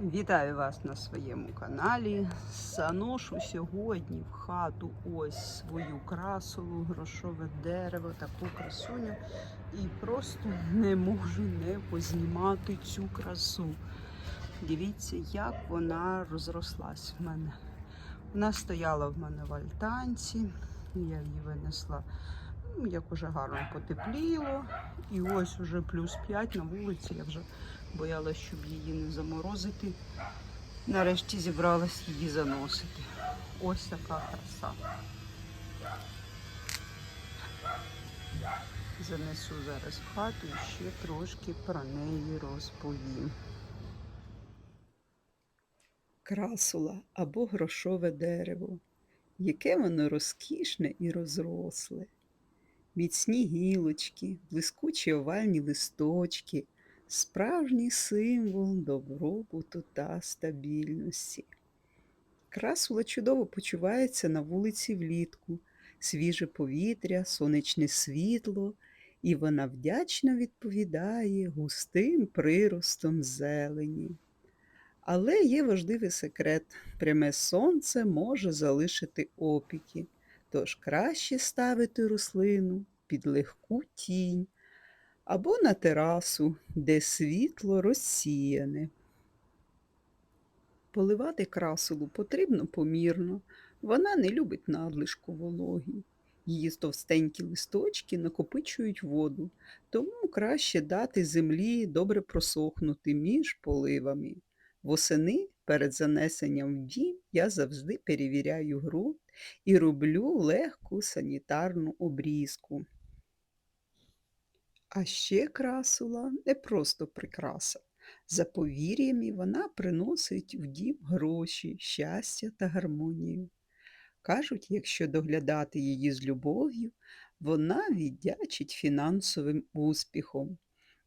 Вітаю вас на своєму каналі. Заношу сьогодні в хату ось свою красову, грошове дерево, таку красуню. І просто не можу не познімати цю красу. Дивіться, як вона розрослась в мене. Вона стояла в мене в альтанці, я її винесла, ну, як уже гарно потепліло. І ось уже плюс 5 на вулиці. Я вже боялась, щоб її не заморозити. Нарешті зібралась її заносити. Ось така краса. Занесу зараз в хату і ще трошки про неї розповім. Красула або грошове дерево. Яке воно розкішне і розросле. Міцні гілочки, блискучі овальні листочки, справжній символ добробуту та стабільності. Красула чудово почувається на вулиці влітку, свіже повітря, сонячне світло, і вона вдячно відповідає густим приростом зелені. Але є важливий секрет: пряме сонце може залишити опіки, тож краще ставити рослину під легку тінь або на терасу, де світло розсіяне. Поливати красулу потрібно помірно, вона не любить надлишку вологі. Її товстенькі листочки накопичують воду, тому краще дати землі добре просохнути між поливами. Восени перед занесенням в дім я завжди перевіряю ґрунт і роблю легку санітарну обрізку. А ще красула не просто прикраса. За повір'ями вона приносить в дім гроші, щастя та гармонію. Кажуть, якщо доглядати її з любов'ю, вона віддячить фінансовим успіхом.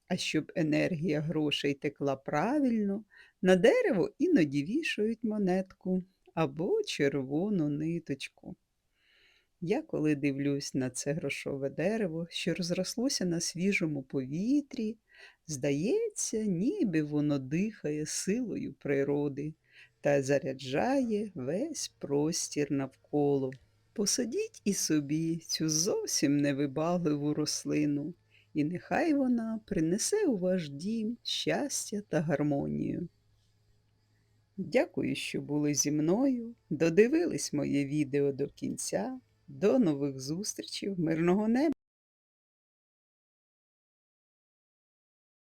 А щоб енергія грошей текла правильно, на дерево іноді вішають монетку або червону ниточку. Я коли дивлюсь на це грошове дерево, що розрослося на свіжому повітрі, здається, ніби воно дихає силою природи та заряджає весь простір навколо. Посадіть і собі цю зовсім невибагливу рослину, і нехай вона принесе у ваш дім щастя та гармонію. Дякую, що були зі мною, додивились моє відео до кінця. До нових зустрічей, мирного неба!